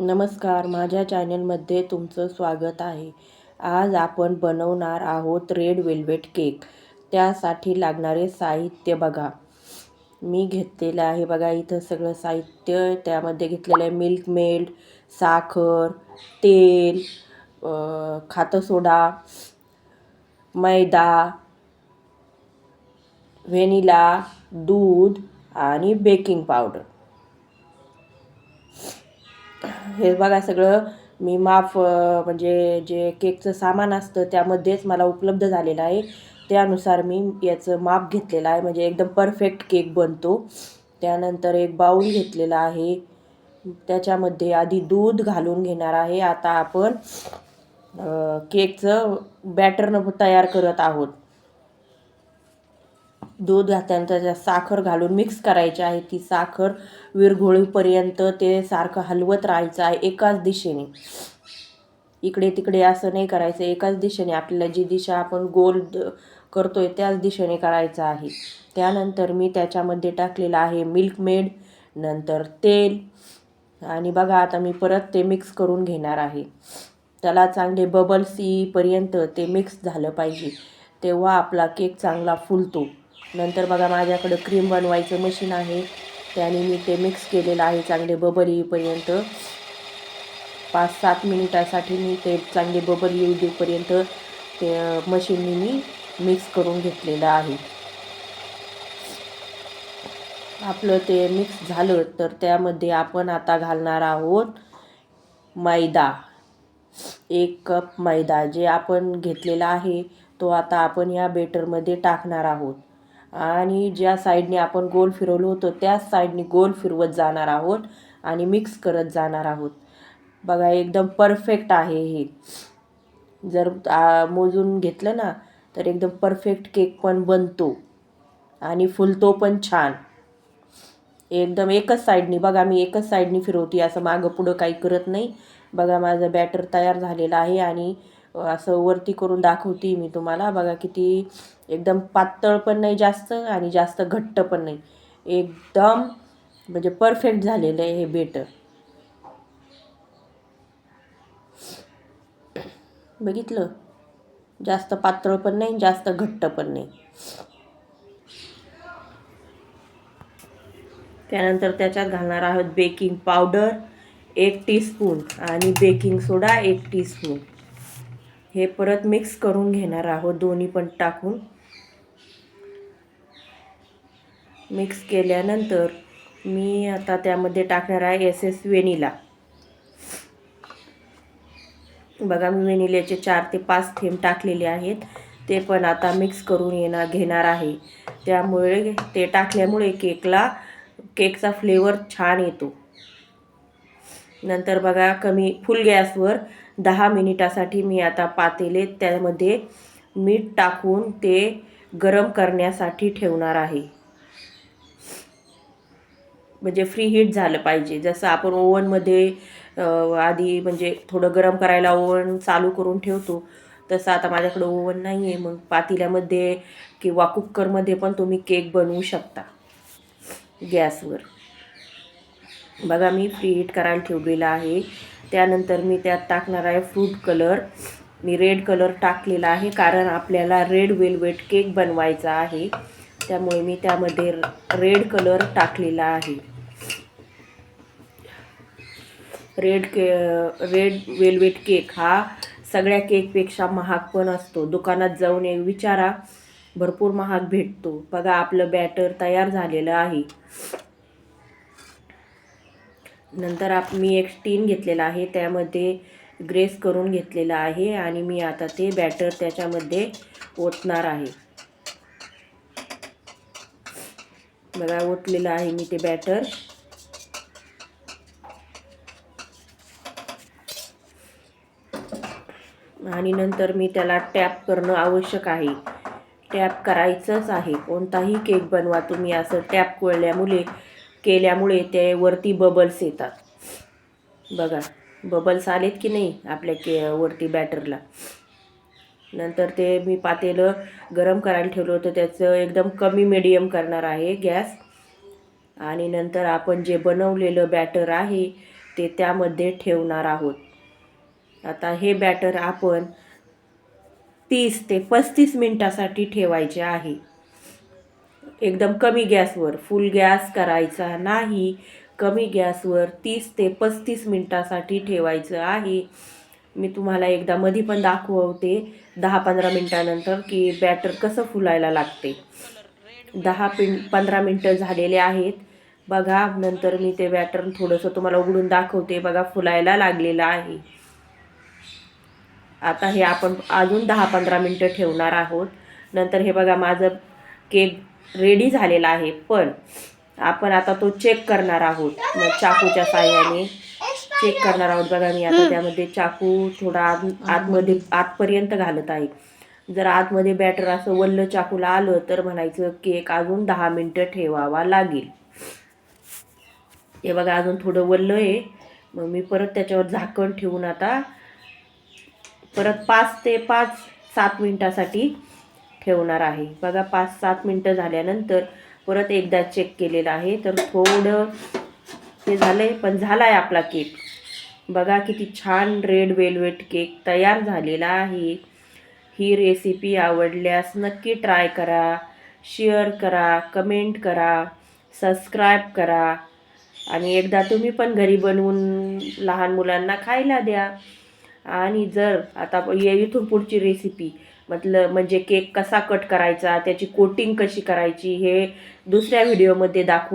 नमस्कार माझ्या चॅनलमध्ये तुमचं स्वागत आहे. आज आपण बनवणार आहोत रेड वेल्वेट केक. त्यासाठी लागणारे साहित्य बघा. मी घेतलेलं आहे बघा इथं सगळं साहित्य. त्यामध्ये घेतलेलं आहे मिल्क मेल्ट साखर तेल अ, खातं सोडा मैदा व्हेनिला दूध आणि बेकिंग पावडर. हे बघा सगळं. मी माफ म्हणजे जे केकचं सामान असतं त्यामध्येच मला उपलब्ध झालेलं आहे. त्यानुसार मी याचं माप घेतलेलं आहे. म्हणजे एकदम परफेक्ट केक बनतो. त्यानंतर एक बाऊल घेतलेला आहे. त्याच्यामध्ये आधी दूध घालून घेणार आहे. आता आपण केकचं बॅटर तयार करत आहोत. दूध घातल्यानंतर त्याच्यात साखर घालून मिक्स करायची आहे. ती साखर विरघोळीपर्यंत ते सारखं हलवत राहायचं आहे एकाच दिशेने. इकडे तिकडे असं नाही करायचं. एकाच दिशेने आपल्याला जी दिशा आपण गोल करतोय त्याच दिशेने करायचं आहे. त्यानंतर मी त्याच्यामध्ये टाकलेलं आहे मिल्कमेड नंतर तेल. आणि बघा आता मी परत ते मिक्स करून घेणार आहे. त्याला चांगले बबल्स येईपर्यंत ते मिक्स झालं पाहिजे. तेव्हा आपला केक चांगला फुलतो. नंतर बघा माझ्याकडं क्रीम बनवायचं मशीन आहे. त्याने मी ते मिक्स केलेलं आहे चांगले बबल येईपर्यंत. पाच सात मिनिटासाठी मी ते चांगले बबल येऊ देऊपर्यंत ते मशीनने मी मिक्स करून घेतलेलं आहे. आपलं ते मिक्स झालं तर त्यामध्ये आपण आता घालणार आहोत मैदा. एक कप मैदा जे आपण घेतलेला आहे तो आता आपण या बेटरमध्ये टाकणार आहोत. आणि ज्या साईडने आपण गोल फिरवलं होतो त्याच साईडने गोल फिरवत जाणार आहोत आणि मिक्स करत जाणार आहोत. बघा एकदम परफेक्ट आहे हे. जर मोजून घेतलं ना तर एकदम परफेक्ट केक पण बनतो. आणि फुलतो पण छान. एकदम एकच साईडनी बघा मी एकच साईडनी फिरवते असं मागं पुढं काही करत नाही. बघा माझं बॅटर तयार झालेलं आहे आणि असं वरती करून दाखवते मी तुम्हाला. बघा किती एकदम पातळ पण नाही जास्त आणि जास्त घट्ट पण नाही. एकदम म्हणजे परफेक्ट झालेलं आहे हे बेटर बघितलं? जास्त पातळ पण नाही जास्त घट्ट पण नाही. त्यानंतर त्याच्यात घालणार आहोत बेकिंग पावडर एक टीस्पून आणि बेकिंग सोडा एक टीस्पून. हे परत मिक्स करून घेणार आहोत दोन्ही पण टाकून. मिक्स केल्यानंतर मी आता त्यामध्ये टाकणार आहे एस एस वेनिला बघा मी वेनिल्याचे चार ते पाच थेंब टाकलेले आहेत. ते पण आता मिक्स करून येणार घेणार आहे. त्यामुळे ते टाकल्यामुळे केकला केकचा फ्लेवर छान येतो. नंतर बघा कमी फुल गॅसवर दहा मिनिटासाठी मी आता पातेले त्यामध्ये मीठ टाकून ते गरम करण्यासाठी ठेवणार आहे. म्हणजे फ्री हीट झालं पाहिजे. जसं आपण ओव्हनमध्ये आधी म्हणजे थोडं गरम करायला ओव्हन चालू करून ठेवतो. तसं आता माझ्याकडं ओव्हन नाही आहे मग पातेल्यामध्ये किंवा कुकरमध्ये पण तुम्ही केक बनवू शकता. गॅसवर. बघा मी फ्री हीट करायला ठेवलेलं आहे. त्यानंतर मी त्यात टाकणार आहे फ्रूट कलर मी रेड कलर टाकलेला आहे कारण आपल्याला रेड वेलवेट केक बनवायचा आहे. त्यामुळे मी त्यामध्ये रेड कलर टाकलेला आहे. रेड के रेड वेलवेट केक हा सगळ्या केकपेक्षा महाग पण असतो. दुकानात जाऊन एक विचारा भरपूर महाग भेटतो. बघा आपलं बॅटर तयार झालेलं आहे. नंतर आप मी एक टीन घेतलेला आहे त्यामध्ये ग्रेस करून घेतलेला आहे आणि मी आता ते बॅटर त्याच्यामध्ये ओतणार आहे. बघा ओतलेलं आहे मी ते बॅटर. आणि नंतर मी त्याला टॅप करणं आवश्यक आहे. टॅप करायचंच आहे. कोणताही केक बनवा तुम्ही असं टॅप कोळल्यामुळे केल्यामुळे ते वरती बबल्स येतात. बघा बबल्स आलेत की नाही आपल्या के वरती बॅटरला? नंतर ते मी पातेलं गरम करायला ठेवलं होतं. त्याचं एकदम कमी मिडियम करणार आहे गॅस. आणि नंतर आपण जे बनवलेलं बॅटर आहे ते त्यामध्ये ठेवणार आहोत. आता हे बॅटर आपण तीस ते पस्तीस मिनटासाठी ठेवायचे आहे. एकदम कमी गॅसवर फुल गॅस करायचा नाही. कमी गॅसवर तीस ते पस्तीस मिनटासाठी ठेवायचं आहे. मी तुम्हाला एकदा मधी पण दाखवते दहा पंधरा मिनटानंतर की बॅटर कसं फुलायला लागते. दहा पिन पंधरा मिनटं झालेले आहेत. बघा नंतर मी ते बॅटर थोडंसं तुम्हाला उघडून दाखवते. बघा फुलायला लागलेलं आहे. आता हे आपण अजून दहा पंधरा मिनटं ठेवणार आहोत. नंतर हे बघा माझं केक रेडी झालेला आहे पण आपण आता तो चेक करणार आहोत. मग चाकूच्या साह्याने चेक करणार आहोत. बघा मी आता त्यामध्ये चाकू थोडा आत आतमध्ये आतपर्यंत घालत आहे. जर आतमध्ये बॅटर असं वल्ल चाकूला आलं तर म्हणायचं केक अजून दहा मिनटं ठेवावा लागेल. हे बघा अजून थोडं वल्ल आहे. मग मी परत त्याच्यावर झाकण ठेवून आता परत पाच ते पाच सात मिनटासाठी ठेवणार आहे. बघा पाच सात मिनटं झाल्यानंतर परत एकदा चेक केलेलं आहे. तर थोडं हे झालं आहे पण झाला आहे आपला केक बघा किती छान रेड वेलवेट केक तयार झालेला आहे. ही रेसिपी आवडल्यास नक्की ट्राय करा शेअर करा कमेंट करा सबस्क्राईब करा. आणि एकदा तुम्ही पण घरी बनवून लहान मुलांना खायला द्या. आणि जर आता ये इथून पुढची रेसिपी मतलब म्हणजे केक कसा कट करायचा त्याची कोटिंग कशी करायची हे दुसऱ्या व्हिडिओमध्ये दाखवू